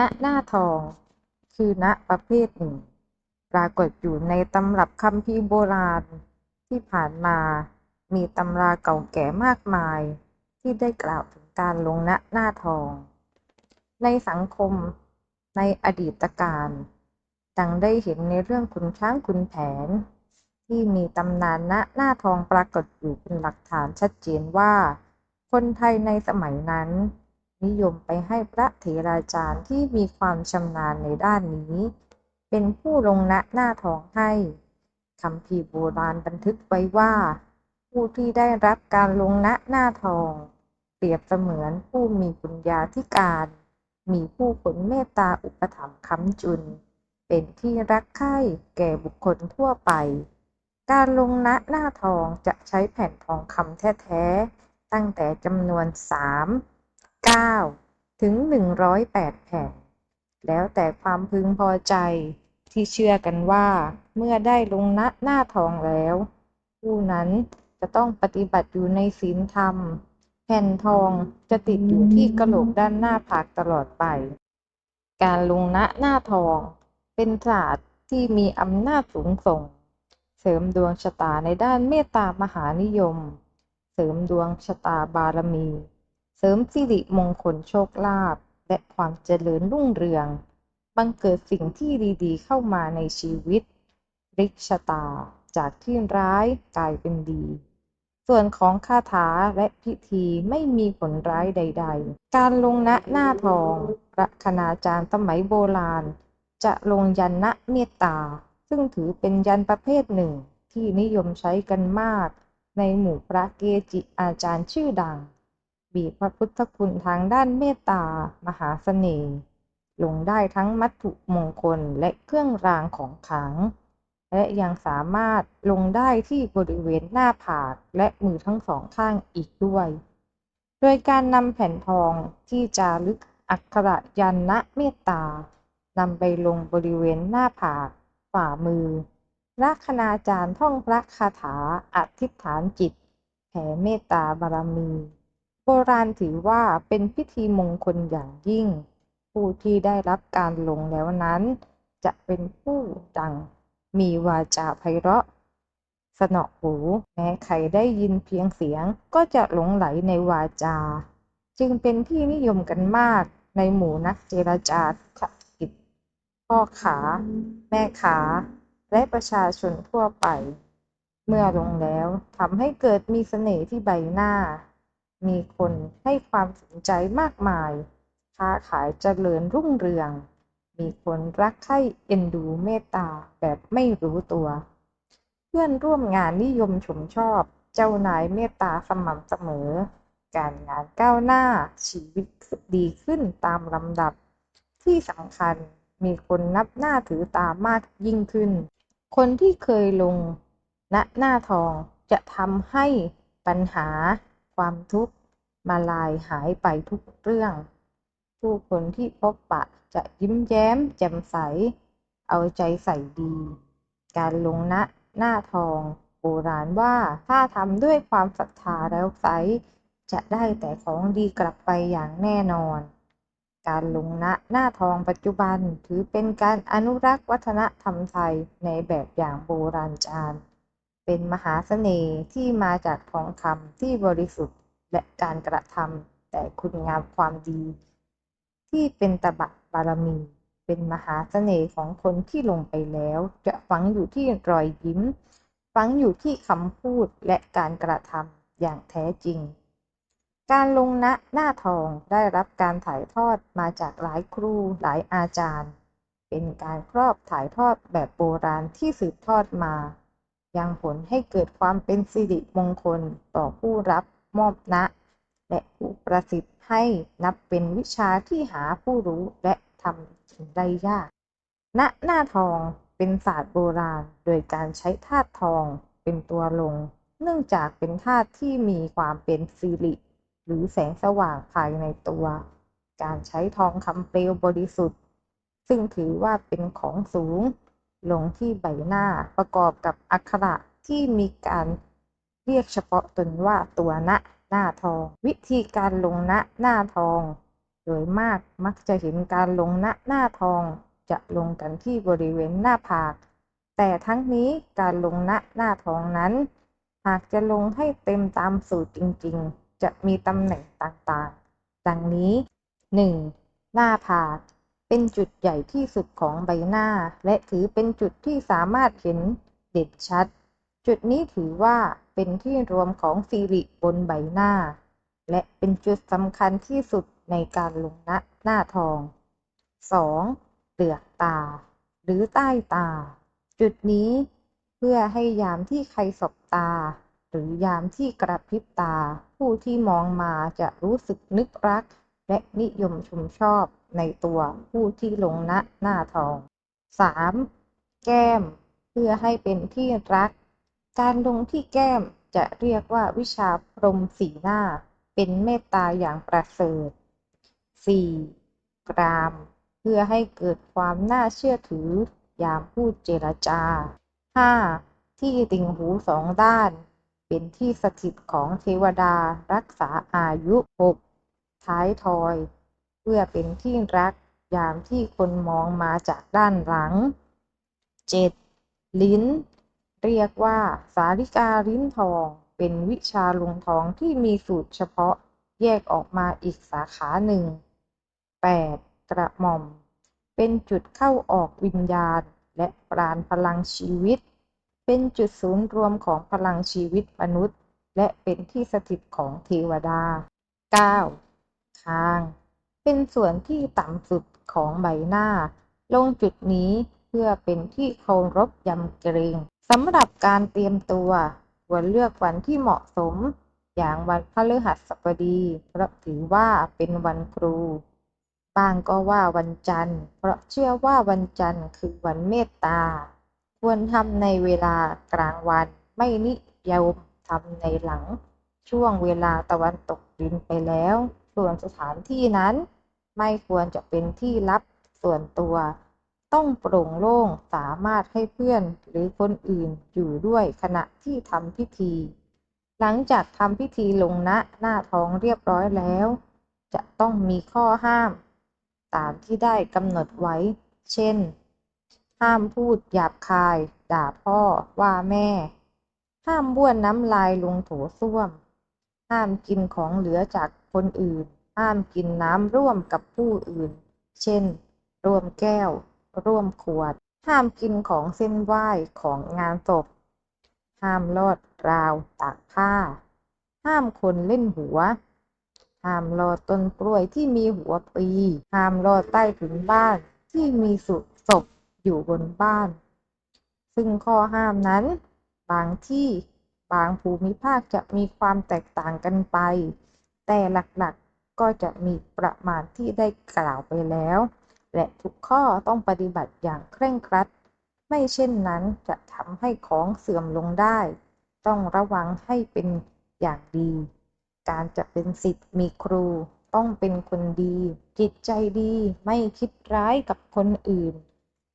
ณหน้าทอง คือณประเภทหนึ่ง ปรากฏอยู่ในตำรับคัมภีร์โบราณ ที่ผ่านมามีตำราเก่าแก่มากมาย ที่ได้กล่าวถึงการลงณหน้าทอง ในสังคมในอดีตการดังได้เห็นในเรื่องขุนช้างขุนแผน ที่มีตำนานณหน้าทองปรากฏอยู่เป็นหลักฐานชัดเจนว่า คนไทยในสมัยนั้น นิยมไปให้พระเถราจารย์ที่มีความชำนาญในด้านนี้ เป็นผู้ลงณหน้าทองให้คำพีโบราณบันทึกไว้ว่า ผู้ที่ได้รับการลงณหน้าทอง เปรียบเสมือนผู้มีปุญญาธิการ มีผู้คนเมตตาอุปถัมภ์ค้ำจุน เป็นที่รักใคร่แก่บุคคลทั่วไป การลงณหน้าทองจะใช้แผ่นทองคำแท้ ๆ ตั้งแต่จำนวน3 9 ถึง 108 แผ่น แล้วแต่ความพึงพอใจที่เชื่อกันว่า เมื่อได้ลงณหน้าทองแล้ว ผู้นั้นจะต้องปฏิบัติอยู่ในศีลธรรม แผ่นทองจะติดอยู่ที่กระโหลกด้านหน้าผากตลอดไป การลงณหน้าทอง เป็นศาสตร์ที่มีอำนาจสูงส่ง เสริมดวงชะตาในด้านเมตตามหานิยม เสริมดวงชะตาบารมี เสริมสิริมงคลโชคลาภและความเจริญรุ่งเรือง บังเกิดสิ่งที่ดีๆ เข้ามาในชีวิตริกชะตาจากที่ร้ายกลายเป็นดี ส่วนของคาถาและพิธีไม่มีผลร้ายใด ๆ การลงณหน้าทองพระคณาจารย์สมัยโบราณ จะลงยันณเมตตา ซึ่งถือเป็นยันประเภทหนึ่งที่นิยมใช้กันมาก ในหมู่พระเกจิอาจารย์ชื่อดัง บีบพระพุทธคุณทางด้านเมตตา มหาเสน่ห์ ลงได้ทั้งมัตถุมงคลและเครื่องรางของขลัง และยังสามารถลงได้ที่บริเวณหน้าผากและมือทั้งสองข้างอีกด้วย โดยการนำแผ่นทองที่จารึกอักขระยันณเมตตานำไปลงบริเวณหน้าผาก ฝ่ามือระคณาจารย์ท่องพระคาถาอธิษฐานจิต แผ่เมตตาบารมี ราณถือว่าเป็นพิธีมงคลอย่างยิ่ง ผู้ที่ได้รับการลงแล้วนั้น จะเป็นผู้ดังมีวาจาไพเราะ สนอหู แม้ใครได้ยินเพียงเสียงก็จะหลงไหลในวาจา จึงเป็นที่นิยมกันมากในหมู่นักเจรจาธุรกิจพ่อขา แม่ขา และประชาชนทั่วไป เมื่อลงแล้วทำให้เกิดมีเสน่ห์ที่ใบหน้า มีคนให้ความสนใจมากมาย ค้าขายเจริญรุ่งเรือง มีคนรักใคร่เอ็นดูเมตตาแบบไม่รู้ตัว เพื่อนร่วมงานนิยมชมชอบ เจ้านายเมตตาสม่ำเสมอ การงานก้าวหน้าชีวิตดีขึ้นตามลำดับ ที่สำคัญมีคนนับหน้าถือตามากยิ่งขึ้น คนที่เคยลงณหน้าทองจะทำให้ปัญหา ความทุกข์มาลายหายไปทุกเรื่อง ผู้คนที่พบปะจะยิ้มแย้มแจ่มใส เอาใจใส่ดี การลงณหน้าทองโบราณว่าถ้าทำด้วยความศรัทธาแล้วไซจะได้แต่ของดีกลับไปอย่างแน่นอน การลงณหน้าทองปัจจุบันถือเป็นการอนุรักษ์วัฒนธรรมไทยในแบบอย่างโบราณจารย์ เป็นมหาเสน่ห์ที่มาจากทองคำที่บริสุทธิ์และการกระทำแต่คุณงามความดี ที่เป็นตบะบารมี เป็นมหาเสน่ห์ของคนที่ลงไปแล้ว จะฝังอยู่ที่รอยยิ้ม ฝังอยู่ที่คำพูดและการกระทำอย่างแท้จริง การลงณหน้าทองได้รับการถ่ายทอดมาจากหลายครูหลายอาจารย์ เป็นการครอบถ่ายทอดแบบโบราณที่สืบทอดมา ยังผลให้เกิดความเป็นสิริมงคลต่อผู้รับมอบณและผู้ประสิทธิ์ให้นับเป็นวิชาที่หาผู้รู้และทำถึงได้ยาก ณ หน้าทองเป็นศาสตร์โบราณ โดยการใช้ธาตุทองเป็นตัวลง เนื่องจากเป็นธาตุที่มีความเป็นสิริ หรือแสงสว่างภายในตัว การใช้ทองคำเปลวบริสุทธิ์ ซึ่งถือว่าเป็นของสูง ลงที่ใบหน้าประกอบกับอักขระที่มีการเรียกเฉพาะตนว่าตัวณะหน้าทอง วิธีการลงณะหน้าทอง โดยมากมักจะเห็นการลงณะหน้าทองจะลงกันที่บริเวณหน้าผาก แต่ทั้งนี้การลงณะหน้าทองนั้น หากจะลงให้เต็มตามสูตรจริงๆ จะมีตำแหน่งต่างๆ ดังนี้ 1. หน้าผาก เป็นจุดใหญ่ที่สุดของใบหน้า และถือเป็นจุดที่สามารถเห็นเด่นชัด จุดนี้ถือว่าเป็นที่รวมของสิริบนใบหน้า และเป็นจุดสำคัญที่สุดในการลงณหน้าทอง 2. เปลือกตา หรือใต้ตา จุดนี้เพื่อให้ยามที่ใครสบตา หรือยามที่กระพริบตา ผู้ที่มองมาจะรู้สึกนึกรัก และนิยมชมชอบในตัวผู้ที่ลงณหน้าทอง 3. แก้ม เพื่อให้เป็นที่รัก การลงที่แก้มจะเรียกว่าวิชาพรมสีหน้า เป็นเมตตาอย่างประเสริฐ 4. กราม เพื่อให้เกิดความน่าเชื่อถือ ยามพูดเจรจา 5. ที่ติ่งหูสองด้าน เป็นที่สถิตของเทวดารักษาอายุ 6. ท้ายทอย เพื่อเป็นที่รักยามที่คนมองมาจากด้านหลัง 7. ลิ้น เรียกว่า สาริกาลิ้นทอง เป็นวิชาลงทองที่มีสูตรเฉพาะแยกออกมาอีกสาขาหนึ่ง 8. กระหม่อม เป็นจุดเข้าออกวิญญาณ และปราณพลังชีวิต เป็นจุดศูนย์รวมของพลังชีวิตมนุษย์ และเป็นที่สถิตของเทวดา 9. คาง เป็นส่วนที่ต่ำสุดของใบหน้า ลงจุดนี้เพื่อเป็นที่เคารพยำเกรงสำหรับการเตรียมตัวควรเลือกวันที่เหมาะสม อย่างวันพฤหัสบดีเพราะถือว่าเป็นวันครูบางก็ว่าวันจันทร์ เพราะเชื่อว่าวันจันทร์คือวันเมตตา ควรทำในเวลากลางวันไม่นิยมทำในหลัง ช่วงเวลาตะวันตกดินไปแล้ว ส่วนสถานที่นั้น ไม่ควรจะเป็นที่ลับส่วนตัว ต้องโปร่งโล่งสามารถให้เพื่อนหรือคนอื่นอยู่ด้วยขณะที่ทำพิธี หลังจากทำพิธีลงณหน้าท้องเรียบร้อยแล้ว จะต้องมีข้อห้าม ตามที่ได้กำหนดไว้ เช่น ห้ามพูดหยาบคาย ด่าพ่อว่าแม่ ห้ามบ้วนน้ำลายลงโถส้วมห้ามกินของเหลือจาก คนอื่น ห้ามกินน้ำร่วมกับผู้อื่น เช่น ร่วมแก้ว ร่วมขวด ห้ามกินของเส้นไหว้ของงานศพ ห้ามลอดราวตากผ้า ห้ามคนเล่นหัว ห้ามลอดต้นกล้วยที่มีหัวปี ห้ามลอดใต้ถุนบ้านที่มีสุศพอยู่บนบ้าน ซึ่งข้อห้ามนั้น บางที่บางภูมิภาคจะมีความแตกต่างกันไป แต่หลักๆก็จะมีประมาณที่ได้กล่าวไปแล้ว และทุกข้อต้องปฏิบัติอย่างเคร่งครัด ไม่เช่นนั้นจะทำให้ของเสื่อมลงได้ ต้องระวังให้เป็นอย่างดี การจะเป็นศิษย์มีครู ต้องเป็นคนดี จิตใจดีไม่คิดร้ายกับคนอื่น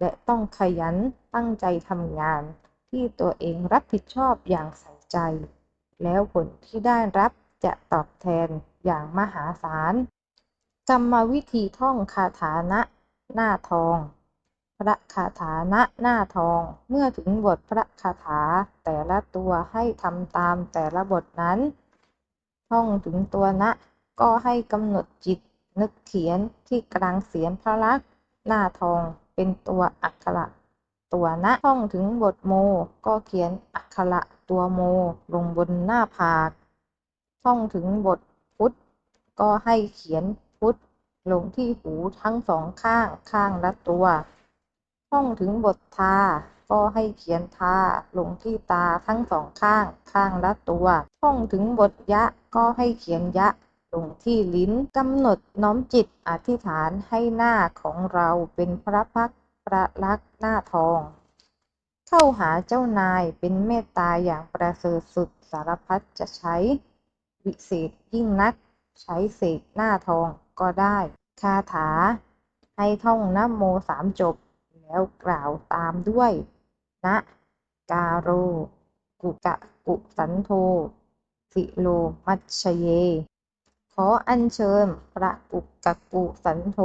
และต้องขยันตั้งใจทำงานที่ตัวเองรับผิดชอบอย่างใส่ใจ แล้วผลที่ได้รับ จะตอบแทนอย่างมหาศาล กรรมวิธีท่องคาถานะหน้าทอง พระคาถานะหน้าทอง เมื่อถึงบทพระคาถาแต่ละตัวให้ทำตามแต่ละบทนั้น ท่องถึงตัวนะก็ให้กำหนดจิตนึกเขียนที่กลางเสียนพระลักษณ์หน้าทองเป็นตัวอักขระตัวนะท่องถึงบทโม ก็เขียนอักขระตัวโม ลงบนหน้าผาก ท่องถึงบทพุทธ ก็ให้เขียนพุทธ ลงที่หูทั้งสองข้างข้างละตัว ท่องถึงบททา ก็ให้เขียนทาลงที่ตาทั้งสองข้างข้างละตัว ท่องถึงบทยะก็ให้เขียนยะลงที่ลิ้นกำหนดน้อมจิตอธิษฐานให้หน้าของเราเป็นพระพักตร์ประลักษณ์หน้าทอง เข้าหาเจ้านายเป็นเมตตาอย่างประเสริฐสุดสารพัดจะใช้ วิเศษยิ่งนัก ใช้เสกหน้าทองก็ได้ คาถา ให้ท่องนะโมสามจบ แล้วกล่าวตามด้วย นะ กาโร กุกะกุสันโธสิโลมัชเย ขออัญเชิญพระกุกกักกุสันโธ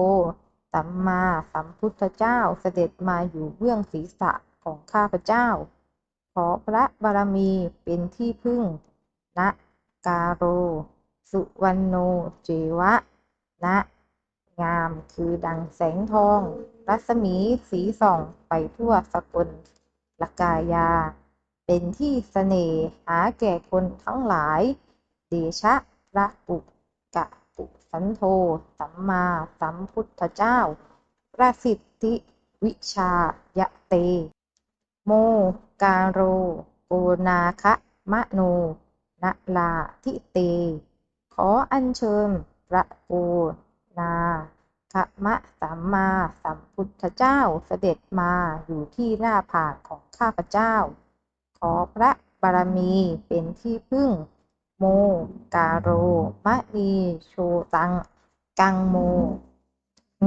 สัมมาสัมพุทธเจ้าเสด็จมาอยู่เบื้องศีรษะของข้าพเจ้า ขอพระบารมีเป็นที่พึ่งนะ กาโร สุวรรณโนเจวะ นะ งามคือดังแสงทอง รัศมีสีส่องไปทั่วสกลละกายา เป็นที่เสน่หาแก่คนทั้งหลาย เดชะพระปุกกะปุสันโธสัมมาสัมพุทธเจ้า ประสิทธิวิชายะเต โมกาโร โกนาคะมะโน นะลาทิเต ขออัญเชิญพระโกนาคมะสัมมาสัมพุทธเจ้าเสด็จมาอยู่ที่หน้าผากของข้าพเจ้า ขอพระบารมีเป็นที่พึ่ง โมกาโรมะนีโชตัง กังโม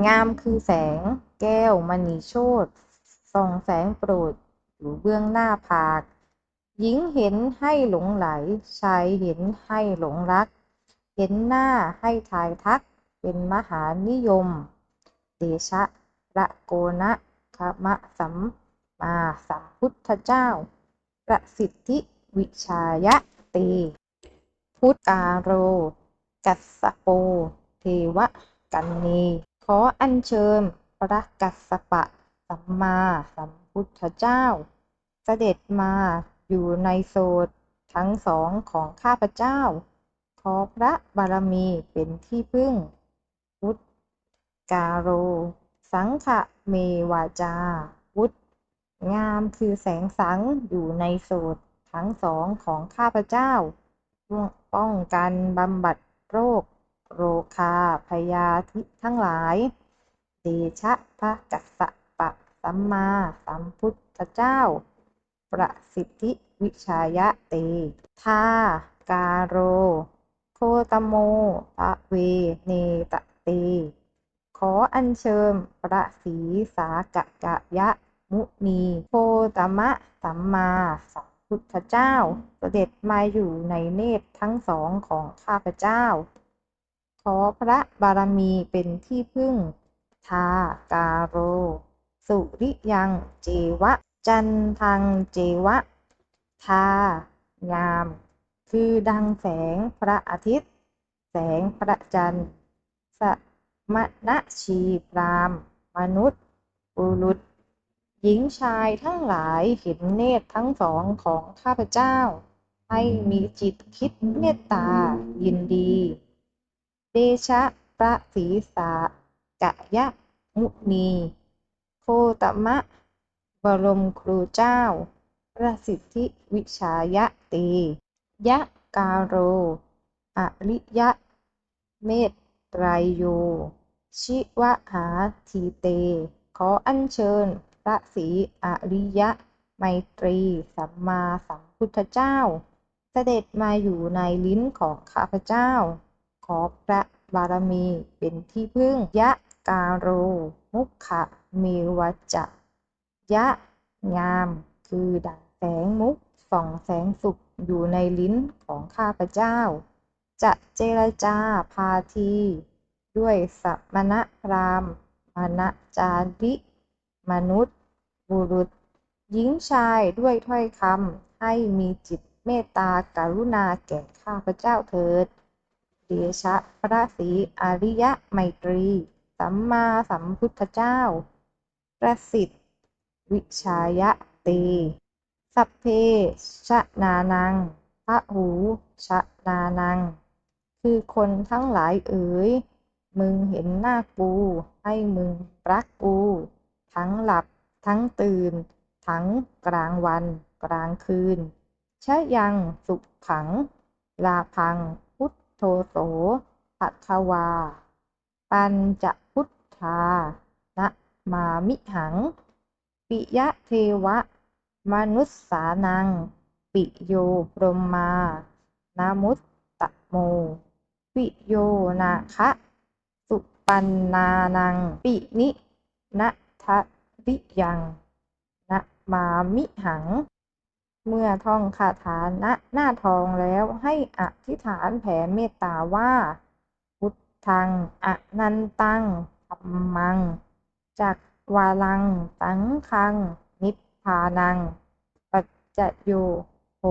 งามคือแสงแก้วมณีโชตส่องแสงโปรดอยู่เบื้องหน้าผาก หญิงเห็นให้หลงไหล ชายเห็นให้หลงรัก เห็นหน้าให้ทายทัก เป็นมหานิยม เดชะระโกนะคมะสัมมาสัมพุทธเจ้า ประสิทธิวิชายะเตพุทธาโร กัสสโป เทวกันนีขออัญเชิญพระกัสสปะ สัมมาสัมพุทธเจ้า เสด็จมา อยู่ในโสดทั้งสองของข้าพเจ้า ขอพระบารมีเป็นที่พึ่งพุทธกาโร สังขะเมวาจา วุฒงามคือแสงสังอยู่ในโสดทั้งสองของข้าพเจ้า ป้องกันบำบัดโรค โรคาพยาธิทั้งหลาย เดชะพระกัสสะปะสัมมาสัมพุทธเจ้า ประสิทธิวิชายะเตทาการโรโคตโมตะเวเนตะเต ขออัญเชิญพระศีสากะกะยะมุนีโคตมะสัมมาสัมพุทธเจ้าเสด็จมาอยู่ในเนตรทั้งสองของข้าพเจ้า ขอพระบารมีเป็นที่พึ่ง ทาการโร สุริยังเจวะ จันทังเจวะ ทา งาม คือดังแสงพระอาทิตย์ แสงพระจันทร์ สมณชีพราม มนุษย์บุรุษ หญิงชายทั้งหลายเห็นเนตรทั้งสองของข้าพเจ้า ให้มีจิตคิดเมตตายินดี เดชะพระศีสากะยะมุนี โคตมะ รมครูเจ้า ประสิทธิวิชายะเตยะกาโร อริยะ เมตไตรโย ชิวหาทีเต ขออัญเชิญ พระศรีอริยะ ไมตรี สัมมาสัมพุทธเจ้า เสด็จมาอยู่ในลิ้นของข้าพเจ้า ขอพระบารมีเป็นที่พึ่งยะกาโร มุขะเมวัจจะ ยะ งาม คือดังแสงมุกส่องแสงสุขอยู่ในลิ้นของข้าพเจ้า จะเจรจาพาที ด้วยสัมณพรามณ์มณจาริมนุษย์ บุรุษ หญิงชายด้วยถ้อยคำให้มีจิตเมตตากรุณาแก่ข้าพเจ้าเถิดเดชะพระศรีอริยะไมตรี สัมมาสัมพุทธเจ้า ประสิทธิ วิชายะเตสัพเพชะนานังพระหูชะนานัง คือคนทั้งหลายเอ๋ย มึงเห็นหน้ากู ให้มึงรักกู ทั้งหลับ ทั้งตื่น ทั้งกลางวัน กลางคืนชะยังสุขขัง ลาพัง พุทโธโสปัทวา ปัญจพุทธานะมามิหัง ปิยะเทวะ มนุษสานัง ปิโยพรหมา นามุตตะโม ปิโยนาคะสุปันนานัง ปินินะทะริยังนะมามิหัง เมื่อท่องคาถาณหน้าทองแล้วให้อธิษฐานแผ่เมตตาว่า พุทธังอนันตังธัมมังจัก วาลังตังคัง นิพพานัง ปัจจโยโห